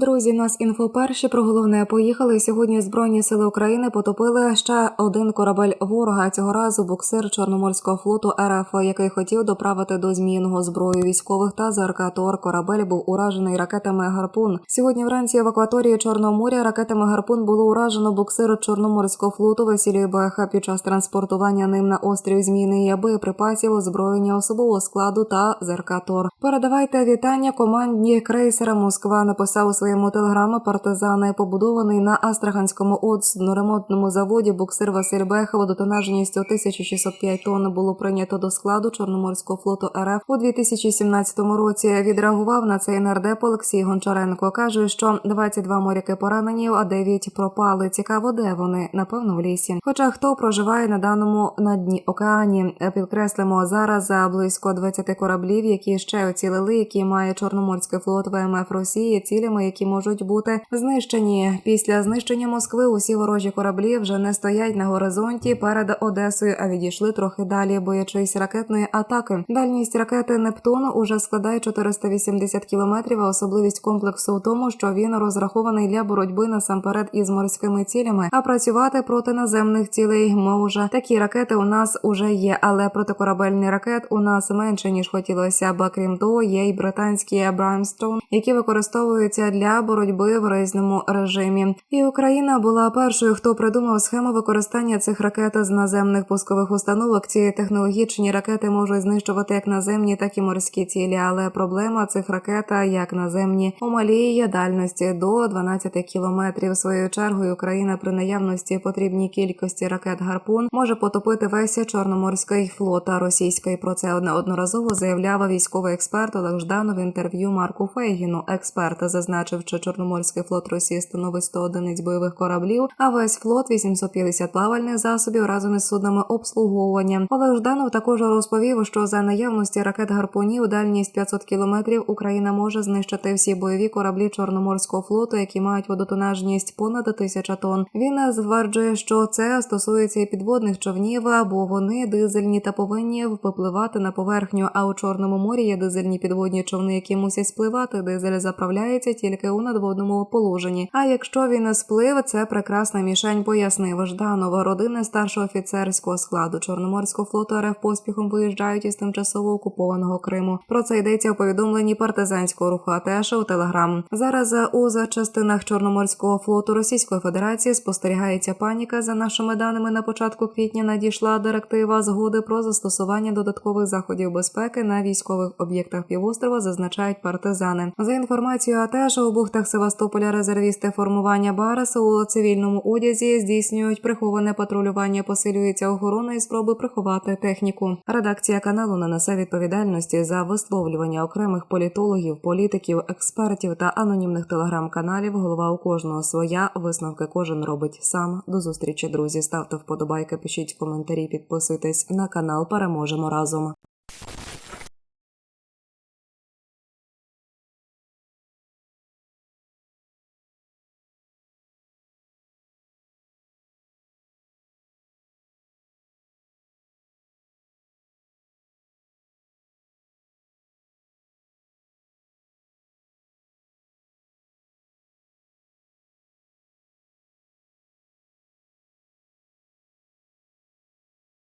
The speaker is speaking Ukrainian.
Друзі, нас інфо перші про головне поїхали. Сьогодні Збройні сили України потопили ще один корабель ворога. Цього разу буксир Чорноморського флоту РФ, який хотів доправити до зміїного зброю військових та ЗРК ТОР. Корабель був уражений ракетами Гарпун. Сьогодні вранці в акваторії Чорного моря ракетами Гарпун було уражено буксир Чорноморського флоту Василій Беха під час транспортування ним на острів зміни Зміїний боєприпасів, озброєння особового складу та ЗРК ТОР. Передавайте вітання командні крейсера Москва. Написав у своєму телеграмі партизани, побудований на Астраханському ремонтному заводі буксир Василь Бех водотонажністю 1605 тонн було прийнято до складу Чорноморського флоту РФ у 2017 році. Відреагував на цей нардеп Олексій Гончаренко. каже, що 22 моряки поранені, а 9 пропали. Цікаво, де вони? Напевно, в лісі. Хоча хто проживає на даному на дні океані, підкреслимо зараз за близько 20 кораблів, які ще оцілили, які має Чорноморський флот ВМФ Росії, цілями, які можуть бути знищені. Після знищення Москви усі ворожі кораблі вже не стоять на горизонті перед Одесою, а відійшли трохи далі, боячись ракетної атаки. Дальність ракети Нептун уже складає 480 кілометрів. А особливість комплексу в тому, що він розрахований для боротьби насамперед із морськими цілями, а працювати проти наземних цілей може такі ракети у нас уже є, але протикорабельний ракет у нас менше ніж хотілося б. Крім того, є й британські Брамстоун, які використовуються для боротьби в різному режимі. І Україна була першою, хто придумав схему використання цих ракет з наземних пускових установок. Ці технологічні ракети можуть знищувати як наземні, так і морські цілі. Але проблема цих ракет, як наземні, у малій є дальності до 12 кілометрів. Своєю чергою Україна при наявності потрібній кількості ракет гарпун може потопити весь чорноморський флот російський. Про це неодноразово заявляв військовий експерт Олег Жданов в інтерв'ю Марку Фейгіну. Експерт зазначив, що Чорноморський флот Росії становить 100 одиниць бойових кораблів, а весь флот 850 плавальних засобів разом із суднами обслуговування. Олег Жданов також розповів, що за наявності ракет гарпунів дальність 500 кілометрів Україна може знищити всі бойові кораблі Чорноморського флоту, які мають водотонажність понад тисяча тонн. Він стверджує, що це стосується і підводних човнів, бо вони дизельні та повинні випливати на поверхню. А у чорному морі є дизельні підводні човни, які мусять спливати. Дизель заправляється тільки у надводному положенні. А якщо він сплив, це прекрасна мішень, пояснив Жданов. Родини старшого офіцерського складу Чорноморського флоту РФ поспіхом виїжджають із тимчасово окупованого Криму. Про це йдеться у повідомленні партизанського руху АТЕШ у Телеграм. Зараз у частинах Чорноморського флоту Російської Федерації спостерігається паніка. За нашими даними на початку квітня надійшла директива згоди про застосування додаткових заходів безпеки на військових об'єктах півострова. Зазначають партизани. За інформацією АТЕШ у бухтах Севастополя резервісти формування Барес у цивільному одязі здійснюють приховане патрулювання. Посилюється охорона і спроби приховати техніку. Редакція каналу не несе відповідальності за висловлювання окремих політологів, політиків, експертів та анонімних телеграм-каналів. Голова у кожного своя висновки кожен робить сам. До зустрічі, друзі. Ставте вподобайки, пишіть коментарі, підписуйтесь на канал. Переможемо разом.